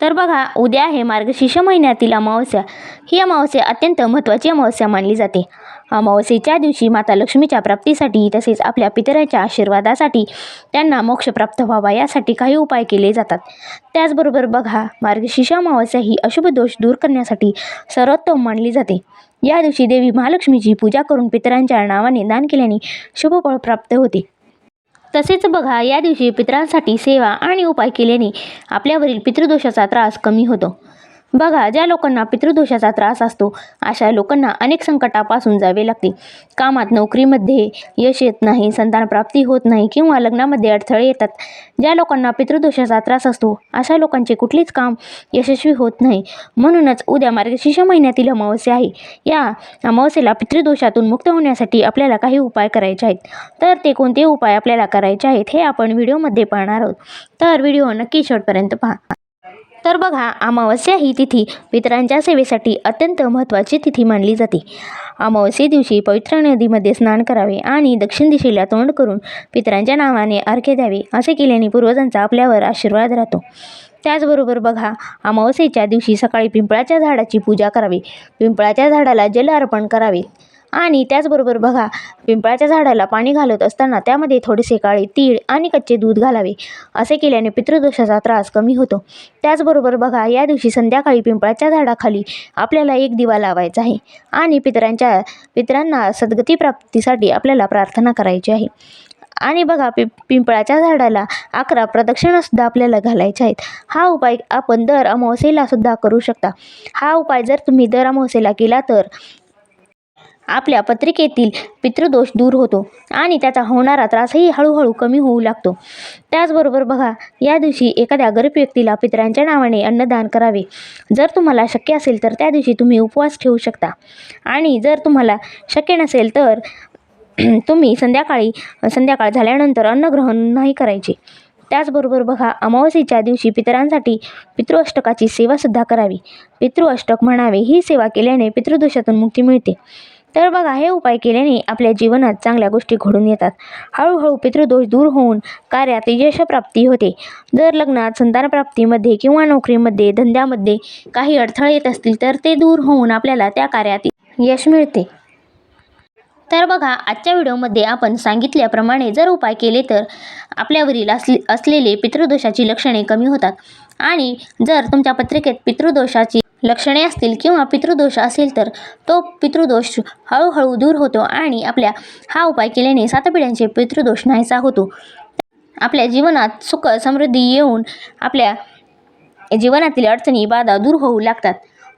तर बघा उद्या आहे मार्गशीर्ष महिन्यातील अमावस्या. ही अमावस्या अत्यंत महत्त्वाची अमावस्या मानली जाते. अमावस्येच्या दिवशी माता लक्ष्मीच्या प्राप्तीसाठी तसेच आपल्या पितरांच्या आशीर्वादासाठी त्यांना मोक्ष प्राप्त व्हावा यासाठी काही उपाय केले जातात. त्याचबरोबर बघा मार्गशीर्ष अमावस्या ही अशुभ दोष दूर करण्यासाठी सर्वोत्तम मानली जाते. या दिवशी देवी महालक्ष्मीची पूजा करून पितरांच्या नावाने दान केल्याने शुभफळ प्राप्त होते. तसेच बघा या दिवशी पितरांसाठी सेवा आणि उपाय केल्याने आपल्यावरील पितृदोषाचा त्रास कमी होतो. बघा ज्या लोकांना पितृदोषाचा त्रास असतो अशा लोकांना अनेक संकटापासून जावे लागते. कामात नोकरीमध्ये यश येत नाही संतानप्राप्ती होत नाही किंवा लग्नामध्ये अडथळे येतात. ज्या लोकांना पितृदोषाचा त्रास असतो अशा लोकांचे कुठलेच काम यशस्वी होत नाही. म्हणूनच उद्या मार्गशीर्ष महिन्यातील अमावस्या आहे. या अमावस्येला पितृदोषातून मुक्त होण्यासाठी आपल्याला काही उपाय करायचे आहेत. तर ते कोणते उपाय आपल्याला करायचे आहेत हे आपण व्हिडिओमध्ये पाहणार आहोत. तर व्हिडिओ नक्की शेवटपर्यंत पहा. तर बघा अमावस्या ही तिथी पितरांच्या सेवेसाठी अत्यंत महत्त्वाची तिथी मानली जाते. अमावस्ये दिवशी पवित्र नदीमध्ये स्नान करावे आणि दक्षिण दिशेला तोंड करून पितरांच्या नावाने अर्घ्य द्यावे असे केल्याने पूर्वजांचा आपल्यावर आशीर्वाद राहतो. त्याचबरोबर बघा अमावस्येच्या दिवशी सकाळी पिंपळाच्या झाडाची पूजा करावी. पिंपळाच्या झाडाला जल अर्पण करावे. आणि त्याचबरोबर बघा पिंपळाच्या झाडाला पाणी घालत असताना त्यामध्ये थोडेसे काळे तीळ आणि कच्चे दूध घालावे. असे केल्याने पितृदोषाचा त्रास कमी होतो. त्याचबरोबर बघा या दिवशी संध्याकाळी पिंपळाच्या झाडाखाली आपल्याला एक दिवा लावायचा आहे आणि पितरांच्या पितरांना सद्गती प्राप्तीसाठी आपल्याला प्रार्थना करायची आहे. आणि बघा पि पिंपळाच्या झाडाला अकरा प्रदक्षिणासुद्धा आपल्याला घालायच्या आहेत. हा उपाय आपण दर अमावस्येला सुद्धा करू शकता. हा उपाय जर तुम्ही दर अमावस्येला केला तर आपल्या पत्रिकेतील पितृदोष दूर होतो आणि त्याचा होणारा त्रासही हळूहळू कमी होऊ लागतो. त्याचबरोबर बघा या दिवशी एखाद्या गरीब व्यक्तीला पितरांच्या नावाने अन्नदान करावे. जर तुम्हाला शक्य असेल तर त्या दिवशी तुम्ही उपवास ठेवू शकता. आणि जर तुम्हाला शक्य नसेल तर तुम्ही संध्याकाळी संध्याकाळ झाल्यानंतर अन्नग्रहण नाही करायचे. त्याचबरोबर बघा अमावस्येच्या दिवशी पितरांसाठी पितृअष्टकाची सेवासुद्धा करावी. पितृअष्टक म्हणावे ही सेवा केल्याने पितृदोषातून मुक्ती मिळते. तर बघा हे उपाय केल्याने आपल्या जीवनात चांगल्या गोष्टी घडून येतात. हळूहळू पितृदोष दूर होऊन कार्यात यशप्राप्ती होते. जर लग्नात संतानप्राप्तीमध्ये किंवा नोकरीमध्ये धंद्यामध्ये काही अडथळे येत असतील तर ते दूर होऊन आपल्याला त्या कार्यात यश मिळते. तर बघा आजच्या व्हिडिओमध्ये आपण सांगितल्याप्रमाणे जर उपाय केले तर आपल्यावरील असले असलेले पितृदोषाची लक्षणे कमी होतात. आणि जर तुमच्या पत्रिकेत पितृदोषाची लक्षणे असतील किंवा पितृदोष असेल तर तो पितृदोष हळूहळू दूर होतो आणि आपल्या हा उपाय केल्याने सात पिढ्यांचे पितृदोष नाहीसा होतो. आपल्या जीवनात सुख समृद्धी येऊन आपल्या जीवनातील अडचणी बाधा दूर होऊ लागतात.